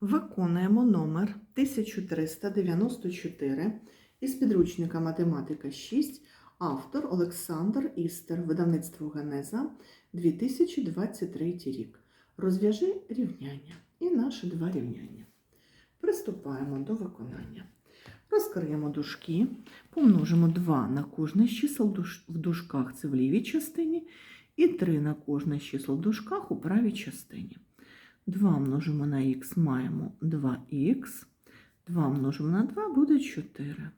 Виконуємо номер 1394 із підручника Математика 6, автор Олександр Істер, видавництво Генеза, 2023 рік. Розв'яжи рівняння і наші два рівняння. Приступаємо до виконання. Розкриємо дужки, помножимо 2 на кожне з чисел в дужках, це в лівій частині, і 3 на кожне з чисел в дужках у правій частині. 2 множимо на х маємо 2х. 2 множимо на 2 буде 4.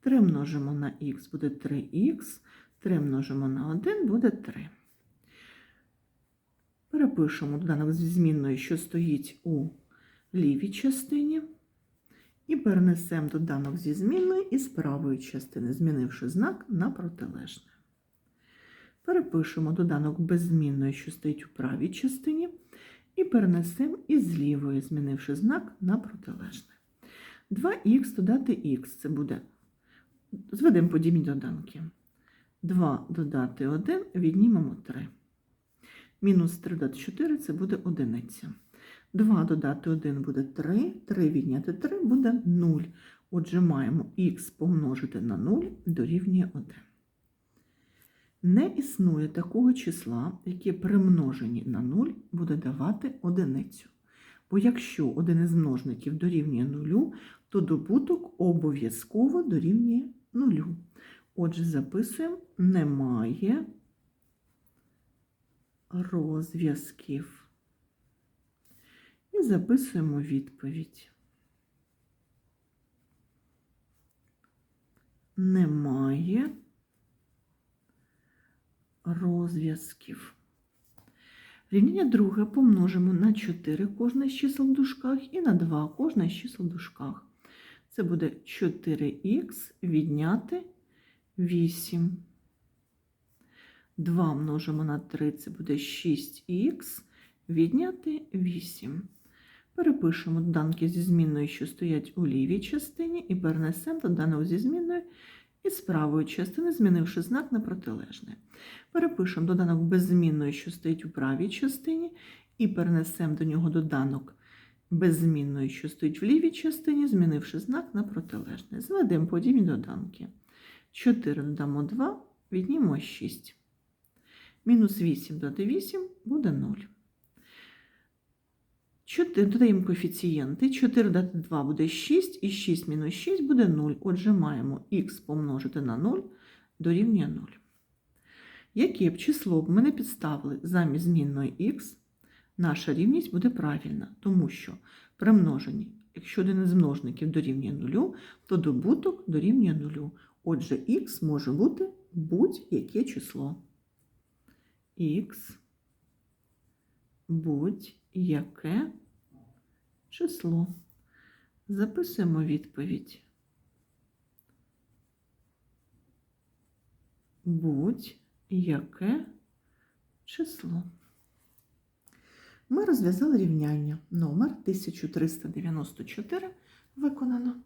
3 множимо на х буде 3х. 3 множимо на 1 буде 3. Перепишемо доданок зі змінною, що стоїть у лівій частині. І перенесемо доданок зі змінною із правої частини, змінивши знак на протилежне. Перепишемо доданок без змінної, що стоїть у правій частині, і перенесемо із лівої, змінивши знак на протилежне. 2х додати х це буде. Зведемо подібні доданки. 2 додати 1, віднімемо 3. Мінус 3 додати 4 це буде одиниця. 2 додати 1 буде 3, 3 відняти 3 буде 0. Отже, маємо х помножити на 0 дорівнює 1. Не існує такого числа, яке при множенні на 0 буде давати одиницю. Бо якщо один із множників дорівнює 0, то добуток обов'язково дорівнює 0. Отже, записуємо немає розв'язків. І записуємо відповідь. Немає розв'язків. Рівняння друге помножимо на 4 кожне з чисел в дужках і на 2 кожне з чисел в дужках. Це буде 4х відняти 8. 2 множимо на 3, це буде 6х відняти 8. Перепишемо доданки зі змінною, що стоять у лівій частині, і перенесемо доданок зі змінною із правої частини, змінивши знак на протилежне. Перепишемо доданок без змінної, що стоїть у правій частині, і перенесемо до нього доданок без змінної, що стоїть в лівій частині, змінивши знак на протилежне. Зведемо подібні доданки. 4 додамо 2, віднімо 6. Мінус 8 додати 8 буде 0. 4, додаємо коефіцієнти. 4 додати 2 буде 6, і 6 мінус 6 буде 0. Отже, маємо х помножити на 0 дорівнює 0. Яке б число б ми не підставили замість змінної х, наша рівність буде правильна, тому що при множенні, якщо один із множників дорівнює 0, то добуток дорівнює 0. Отже, х може бути будь-яке число. х будь-яке число. Записуємо відповідь. Будь-яке число. Ми розв'язали рівняння номер 1394 виконано.